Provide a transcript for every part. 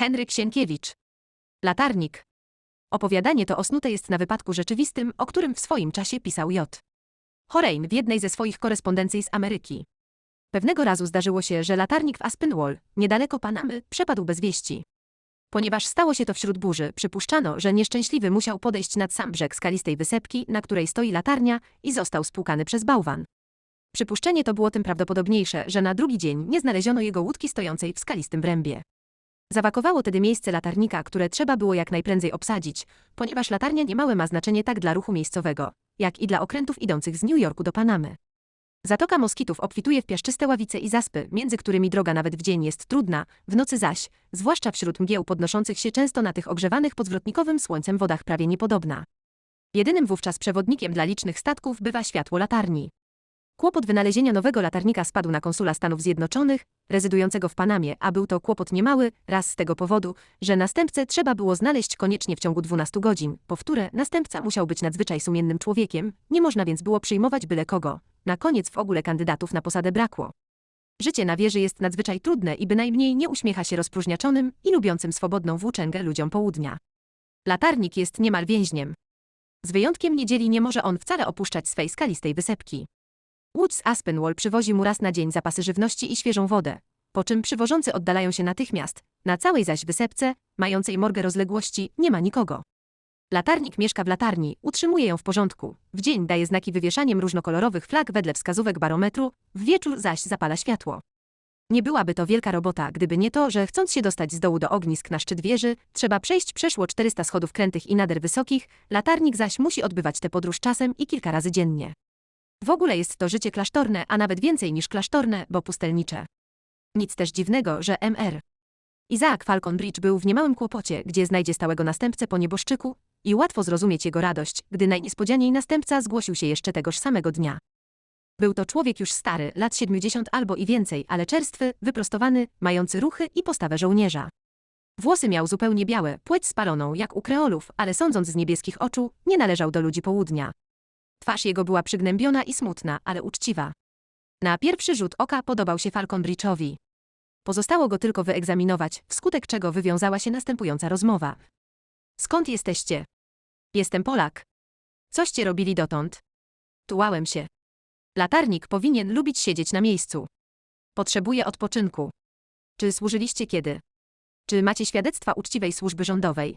Henryk Sienkiewicz. Latarnik. Opowiadanie to osnute jest na wypadku rzeczywistym, o którym w swoim czasie pisał J. Horein w jednej ze swoich korespondencji z Ameryki. Pewnego razu zdarzyło się, że latarnik w Aspinwall, niedaleko Panamy, przepadł bez wieści. Ponieważ stało się to wśród burzy, przypuszczano, że nieszczęśliwy musiał podejść nad sam brzeg skalistej wysepki, na której stoi latarnia i został spłukany przez bałwan. Przypuszczenie to było tym prawdopodobniejsze, że na drugi dzień nie znaleziono jego łódki stojącej w skalistym wrębie. Zawakowało tedy miejsce latarnika, które trzeba było jak najprędzej obsadzić, ponieważ latarnia niemałe ma znaczenie tak dla ruchu miejscowego, jak i dla okrętów idących z New Yorku do Panamy. Zatoka moskitów obfituje w piaszczyste ławice i zaspy, między którymi droga nawet w dzień jest trudna, w nocy zaś, zwłaszcza wśród mgieł podnoszących się często na tych ogrzewanych pod zwrotnikowym słońcem wodach prawie niepodobna. Jedynym wówczas przewodnikiem dla licznych statków bywa światło latarni. Kłopot wynalezienia nowego latarnika spadł na konsula Stanów Zjednoczonych, rezydującego w Panamie, a był to kłopot niemały, raz z tego powodu, że następcę trzeba było znaleźć koniecznie w ciągu 12 godzin, powtórę następca musiał być nadzwyczaj sumiennym człowiekiem, nie można więc było przyjmować byle kogo. Na koniec w ogóle kandydatów na posadę brakło. Życie na wieży jest nadzwyczaj trudne i bynajmniej nie uśmiecha się rozpróżniaczonym i lubiącym swobodną włóczęgę ludziom południa. Latarnik jest niemal więźniem. Z wyjątkiem niedzieli nie może on wcale opuszczać swej skalistej wysepki. Łódź z Aspenwall przywozi mu raz na dzień zapasy żywności i świeżą wodę, po czym przywożący oddalają się natychmiast. Na całej zaś wysepce, mającej morgę rozległości, nie ma nikogo. Latarnik mieszka w latarni, utrzymuje ją w porządku. W dzień daje znaki wywieszaniem różnokolorowych flag wedle wskazówek barometru, w wieczór zaś zapala światło. Nie byłaby to wielka robota, gdyby nie to, że chcąc się dostać z dołu do ognisk na szczyt wieży, trzeba przejść przeszło 400 schodów krętych i nader wysokich, latarnik zaś musi odbywać tę podróż czasem i kilka razy dziennie. W ogóle jest to życie klasztorne, a nawet więcej niż klasztorne, bo pustelnicze. Nic też dziwnego, że Mr. Isaac Falconbridge był w niemałym kłopocie, gdzie znajdzie stałego następcę po nieboszczyku i łatwo zrozumieć jego radość, gdy najniespodzianiej następca zgłosił się jeszcze tegoż samego dnia. Był to człowiek już stary, lat 70 albo i więcej, ale czerstwy, wyprostowany, mający ruchy i postawę żołnierza. Włosy miał zupełnie białe, płeć spaloną jak u kreolów, ale sądząc z niebieskich oczu, nie należał do ludzi południa. Twarz jego była przygnębiona i smutna, ale uczciwa. Na pierwszy rzut oka podobał się Falconbridge'owi. Pozostało go tylko wyegzaminować, wskutek czego wywiązała się następująca rozmowa. Skąd jesteście? Jestem Polak. Coście robili dotąd? Tułałem się. Latarnik powinien lubić siedzieć na miejscu. Potrzebuje odpoczynku. Czy służyliście kiedy? Czy macie świadectwa uczciwej służby rządowej?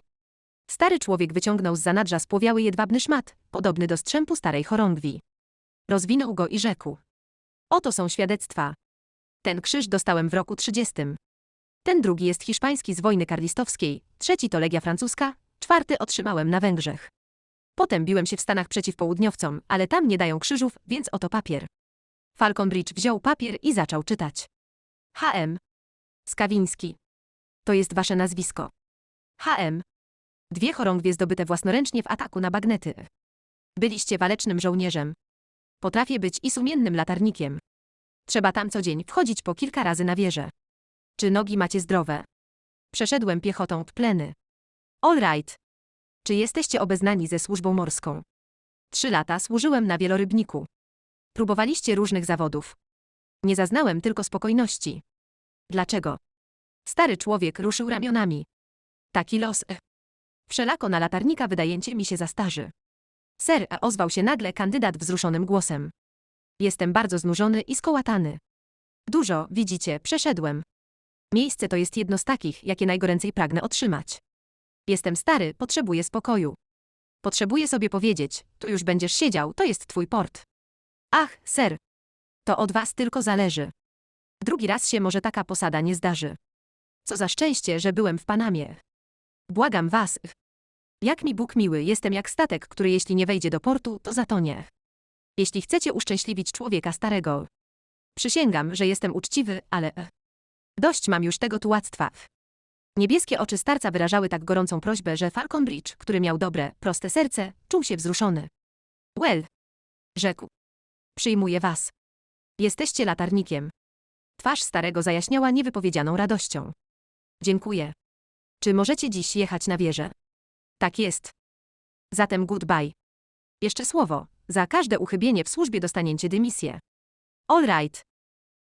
Stary człowiek wyciągnął z zanadrza spłowiały jedwabny szmat, podobny do strzępu starej chorągwi. Rozwinął go i rzekł. Oto są świadectwa. Ten krzyż dostałem w roku 30. Ten drugi jest hiszpański z wojny karlistowskiej, trzeci to legia francuska, czwarty otrzymałem na Węgrzech. Potem biłem się w Stanach przeciw południowcom, ale tam nie dają krzyżów, więc oto papier. Falconbridge wziął papier i zaczął czytać. HM. Skawiński. To jest wasze nazwisko. HM. Dwie chorągwie zdobyte własnoręcznie w ataku na bagnety. Byliście walecznym żołnierzem. Potrafię być i sumiennym latarnikiem. Trzeba tam co dzień wchodzić po kilka razy na wieżę. Czy nogi macie zdrowe? Przeszedłem piechotą pleny. All right. Czy jesteście obeznani ze służbą morską? Trzy lata służyłem na wielorybniku. Próbowaliście różnych zawodów. Nie zaznałem tylko spokojności. Dlaczego? Stary człowiek ruszył ramionami. Taki los. Wszelako na latarnika wydajecie mi się za starzy. Ser, e, ozwał się nagle kandydat wzruszonym głosem. Jestem bardzo znużony i skołatany. Dużo, widzicie, przeszedłem. Miejsce to jest jedno z takich, jakie najgoręcej pragnę otrzymać. Jestem stary, potrzebuję spokoju. Potrzebuję sobie powiedzieć, tu już będziesz siedział, to jest twój port. Ach, ser. To od was tylko zależy. Drugi raz się może taka posada nie zdarzy. Co za szczęście, że byłem w Panamie. Błagam was. Jak mi Bóg miły, jestem jak statek, który jeśli nie wejdzie do portu, to zatonie. Jeśli chcecie uszczęśliwić człowieka starego. Przysięgam, że jestem uczciwy, ale... Dość mam już tego tułactwa. Niebieskie oczy starca wyrażały tak gorącą prośbę, że Falconbridge, który miał dobre, proste serce, czuł się wzruszony. Well, rzekł. Przyjmuję was. Jesteście latarnikiem. Twarz starego zajaśniała niewypowiedzianą radością. Dziękuję. Czy możecie dziś jechać na wieżę? Tak jest. Zatem goodbye. Jeszcze słowo. Za każde uchybienie w służbie dostaniecie dymisję. All right.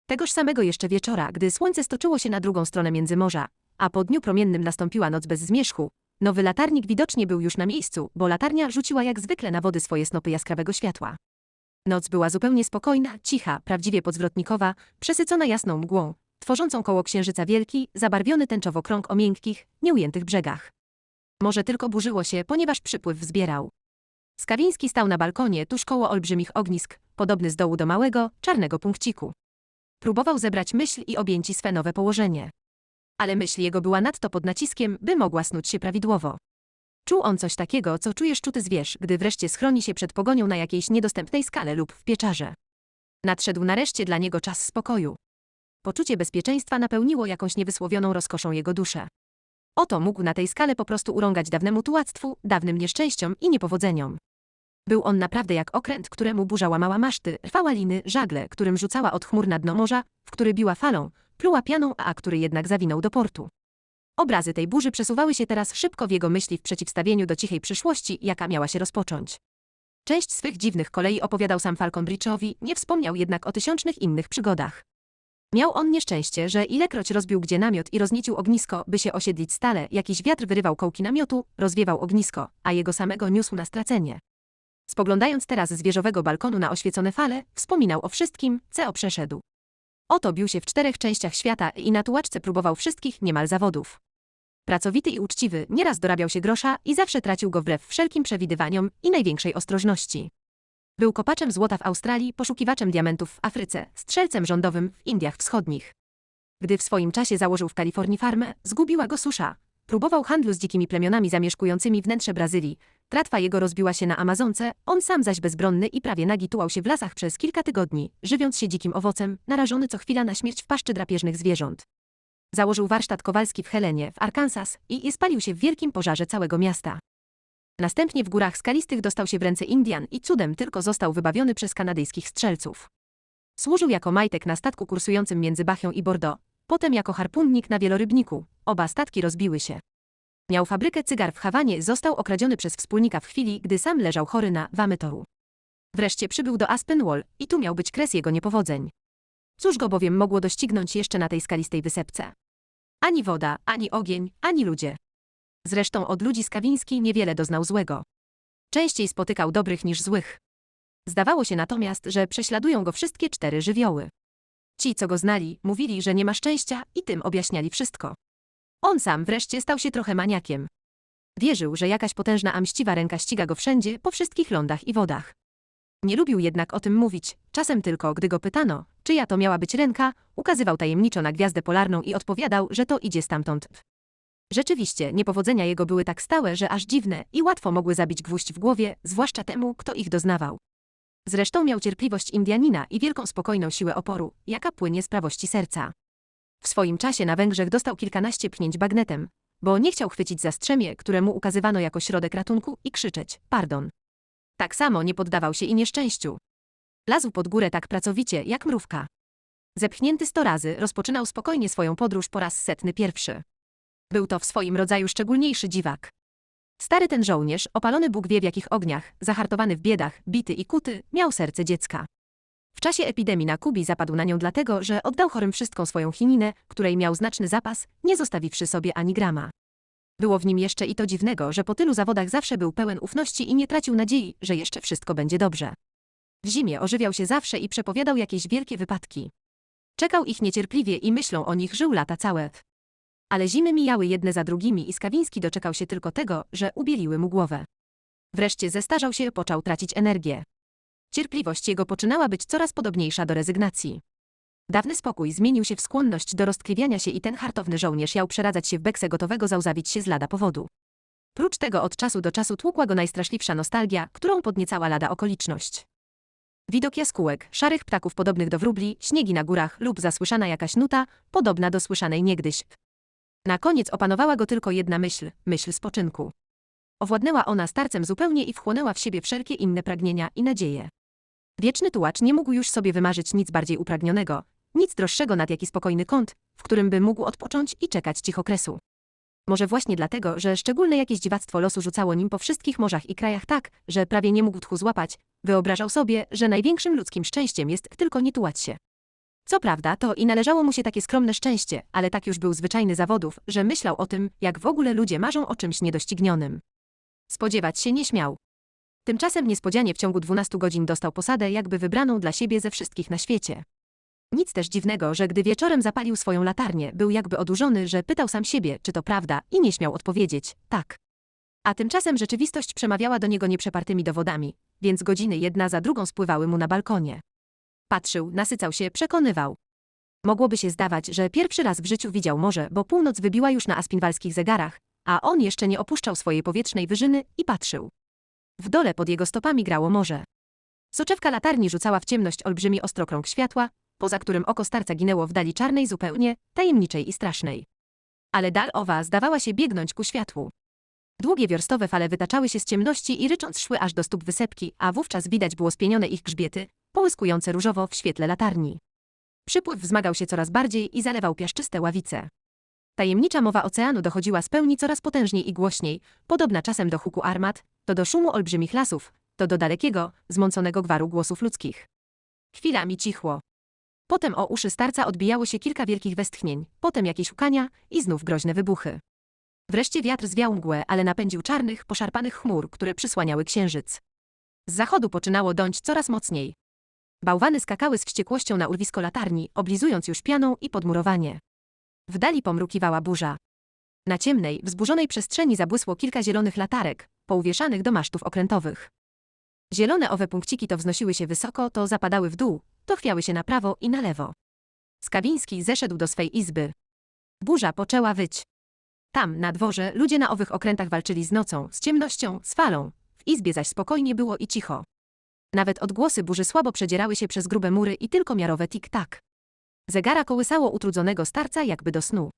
Tegoż samego jeszcze wieczora, gdy słońce stoczyło się na drugą stronę Międzymorza, a po dniu promiennym nastąpiła noc bez zmierzchu. Nowy latarnik widocznie był już na miejscu, bo latarnia rzuciła jak zwykle na wody swoje snopy jaskrawego światła. Noc była zupełnie spokojna, cicha, prawdziwie podzwrotnikowa, przesycona jasną mgłą, tworzącą koło księżyca wielki, zabarwiony tęczowo krąg o miękkich, nieujętych brzegach. Może tylko burzyło się, ponieważ przypływ wzbierał. Skawiński stał na balkonie tuż koło olbrzymich ognisk, podobny z dołu do małego, czarnego punkciku. Próbował zebrać myśl i objęci swe nowe położenie. Ale myśl jego była nadto pod naciskiem, by mogła snuć się prawidłowo. Czuł on coś takiego, co czujesz czuty zwierz, gdy wreszcie schroni się przed pogonią na jakiejś niedostępnej skale lub w pieczarze. Nadszedł nareszcie dla niego czas spokoju. Poczucie bezpieczeństwa napełniło jakąś niewysłowioną rozkoszą jego duszę. Oto mógł na tej skale po prostu urągać dawnemu tułactwu, dawnym nieszczęściom i niepowodzeniom. Był on naprawdę jak okręt, któremu burza łamała maszty, rwała liny, żagle, którym rzucała od chmur na dno morza, w który biła falą, pluła pianą, a który jednak zawinął do portu. Obrazy tej burzy przesuwały się teraz szybko w jego myśli w przeciwstawieniu do cichej przyszłości, jaka miała się rozpocząć. Część swych dziwnych kolei opowiadał sam Falcon Bridge'owi, nie wspomniał jednak o tysiącznych innych przygodach. Miał on nieszczęście, że ilekroć rozbił gdzie namiot i rozniecił ognisko, by się osiedlić stale, jakiś wiatr wyrywał kołki namiotu, rozwiewał ognisko, a jego samego niósł na stracenie. Spoglądając teraz z wieżowego balkonu na oświecone fale, wspominał o wszystkim, co przeszedł. Oto bił się w czterech częściach świata i na tułaczce próbował wszystkich niemal zawodów. Pracowity i uczciwy, nieraz dorabiał się grosza i zawsze tracił go wbrew wszelkim przewidywaniom i największej ostrożności. Był kopaczem złota w Australii, poszukiwaczem diamentów w Afryce, strzelcem rządowym w Indiach Wschodnich. Gdy w swoim czasie założył w Kalifornii farmę, zgubiła go susza. Próbował handlu z dzikimi plemionami zamieszkującymi wnętrze Brazylii. Tratwa jego rozbiła się na Amazonce, on sam zaś bezbronny i prawie nagi tułał się w lasach przez kilka tygodni, żywiąc się dzikim owocem, narażony co chwila na śmierć w paszczy drapieżnych zwierząt. Założył warsztat kowalski w Helenie, w Arkansas i, spalił się w wielkim pożarze całego miasta. Następnie w górach skalistych dostał się w ręce Indian i cudem tylko został wybawiony przez kanadyjskich strzelców. Służył jako majtek na statku kursującym między Bachią i Bordeaux, potem jako harpunnik na wielorybniku. Oba statki rozbiły się. Miał fabrykę cygar w Hawanie, został okradziony przez wspólnika w chwili, gdy sam leżał chory na wamytoru. Wreszcie przybył do Aspenwall i tu miał być kres jego niepowodzeń. Cóż go bowiem mogło doścignąć jeszcze na tej skalistej wysepce? Ani woda, ani ogień, ani ludzie. Zresztą od ludzi Skawiński niewiele doznał złego. Częściej spotykał dobrych niż złych. Zdawało się natomiast, że prześladują go wszystkie cztery żywioły. Ci, co go znali, mówili, że nie ma szczęścia i tym objaśniali wszystko. On sam wreszcie stał się trochę maniakiem. Wierzył, że jakaś potężna a mściwa ręka ściga go wszędzie, po wszystkich lądach i wodach. Nie lubił jednak o tym mówić, czasem tylko, gdy go pytano, czyja to miała być ręka, ukazywał tajemniczo na gwiazdę polarną i odpowiadał, że to idzie stamtąd. Rzeczywiście, niepowodzenia jego były tak stałe, że aż dziwne i łatwo mogły zabić gwóźdź w głowie, zwłaszcza temu, kto ich doznawał. Zresztą miał cierpliwość Indianina i wielką spokojną siłę oporu, jaka płynie z prawości serca. W swoim czasie na Węgrzech dostał kilkanaście pchnięć bagnetem, bo nie chciał chwycić za strzemię, któremu ukazywano jako środek ratunku i krzyczeć pardon. Tak samo nie poddawał się i nieszczęściu. Lazł pod górę tak pracowicie, jak mrówka. Zepchnięty sto razy, rozpoczynał spokojnie swoją podróż po raz setny pierwszy. Był to w swoim rodzaju szczególniejszy dziwak. Stary ten żołnierz, opalony Bóg wie w jakich ogniach, zahartowany w biedach, bity i kuty, miał serce dziecka. W czasie epidemii na Kubi zapadł na nią dlatego, że oddał chorym wszystką swoją chininę, której miał znaczny zapas, nie zostawiwszy sobie ani grama. Było w nim jeszcze i to dziwnego, że po tylu zawodach zawsze był pełen ufności i nie tracił nadziei, że jeszcze wszystko będzie dobrze. W zimie ożywiał się zawsze i przepowiadał jakieś wielkie wypadki. Czekał ich niecierpliwie i myślą o nich żył lata całe. Ale zimy mijały jedne za drugimi i Skawiński doczekał się tylko tego, że ubieliły mu głowę. Wreszcie zestarzał się, począł tracić energię. Cierpliwość jego poczynała być coraz podobniejsza do rezygnacji. Dawny spokój zmienił się w skłonność do roztkliwiania się i ten hartowny żołnierz miał przeradzać się w bekse gotowego załzawić się z lada powodu. Prócz tego od czasu do czasu tłukła go najstraszliwsza nostalgia, którą podniecała lada okoliczność. Widok jaskółek, szarych ptaków podobnych do wróbli, śniegi na górach lub zasłyszana jakaś nuta, podobna do słyszanej niegdyś. Na koniec opanowała go tylko jedna myśl, myśl spoczynku. Owładnęła ona starcem zupełnie i wchłonęła w siebie wszelkie inne pragnienia i nadzieje. Wieczny tułacz nie mógł już sobie wymarzyć nic bardziej upragnionego, nic droższego nad jaki spokojny kąt, w którym by mógł odpocząć i czekać cichokresu. Może właśnie dlatego, że szczególne jakieś dziwactwo losu rzucało nim po wszystkich morzach i krajach tak, że prawie nie mógł tchu złapać, wyobrażał sobie, że największym ludzkim szczęściem jest tylko nie tułać się. Co prawda, to i należało mu się takie skromne szczęście, ale tak już był zwyczajny zawodów, że myślał o tym, jak w ogóle ludzie marzą o czymś niedoścignionym. Spodziewać się nie śmiał. Tymczasem niespodzianie w ciągu 12 godzin dostał posadę jakby wybraną dla siebie ze wszystkich na świecie. Nic też dziwnego, że gdy wieczorem zapalił swoją latarnię, był jakby odurzony, że pytał sam siebie, czy to prawda, i nie śmiał odpowiedzieć, tak. A tymczasem rzeczywistość przemawiała do niego nieprzepartymi dowodami, więc godziny jedna za drugą spływały mu na balkonie. Patrzył, nasycał się, przekonywał. Mogłoby się zdawać, że pierwszy raz w życiu widział morze, bo północ wybiła już na aspinwalskich zegarach, a on jeszcze nie opuszczał swojej powietrznej wyżyny i patrzył. W dole pod jego stopami grało morze. Soczewka latarni rzucała w ciemność olbrzymi ostrokrąg światła, poza którym oko starca ginęło w dali czarnej zupełnie, tajemniczej i strasznej. Ale dal owa zdawała się biegnąć ku światłu. Długie wiorstowe fale wytaczały się z ciemności i rycząc szły aż do stóp wysepki, a wówczas widać było spienione ich grzbiety, połyskujące różowo w świetle latarni. Przypływ wzmagał się coraz bardziej i zalewał piaszczyste ławice. Tajemnicza mowa oceanu dochodziła z pełni coraz potężniej i głośniej, podobna czasem do huku armat, to do szumu olbrzymich lasów, to do dalekiego, zmąconego gwaru głosów ludzkich. Chwilami cichło. Potem o uszy starca odbijało się kilka wielkich westchnień, potem jakieś łkania i znów groźne wybuchy. Wreszcie wiatr zwiał mgłę, ale napędził czarnych, poszarpanych chmur, które przysłaniały księżyc. Z zachodu poczynało dąć coraz mocniej. Bałwany skakały z wściekłością na urwisko latarni, oblizując już pianą i podmurowanie. W dali pomrukiwała burza. Na ciemnej, wzburzonej przestrzeni zabłysło kilka zielonych latarek, pouwieszanych do masztów okrętowych. Zielone owe punkciki to wznosiły się wysoko, to zapadały w dół, to chwiały się na prawo i na lewo. Skawiński zeszedł do swej izby. Burza poczęła wyć. Tam, na dworze, ludzie na owych okrętach walczyli z nocą, z ciemnością, z falą. W izbie zaś spokojnie było i cicho. Nawet odgłosy burzy słabo przedzierały się przez grube mury i tylko miarowe tik-tak. Zegara kołysało utrudzonego starca jakby do snu.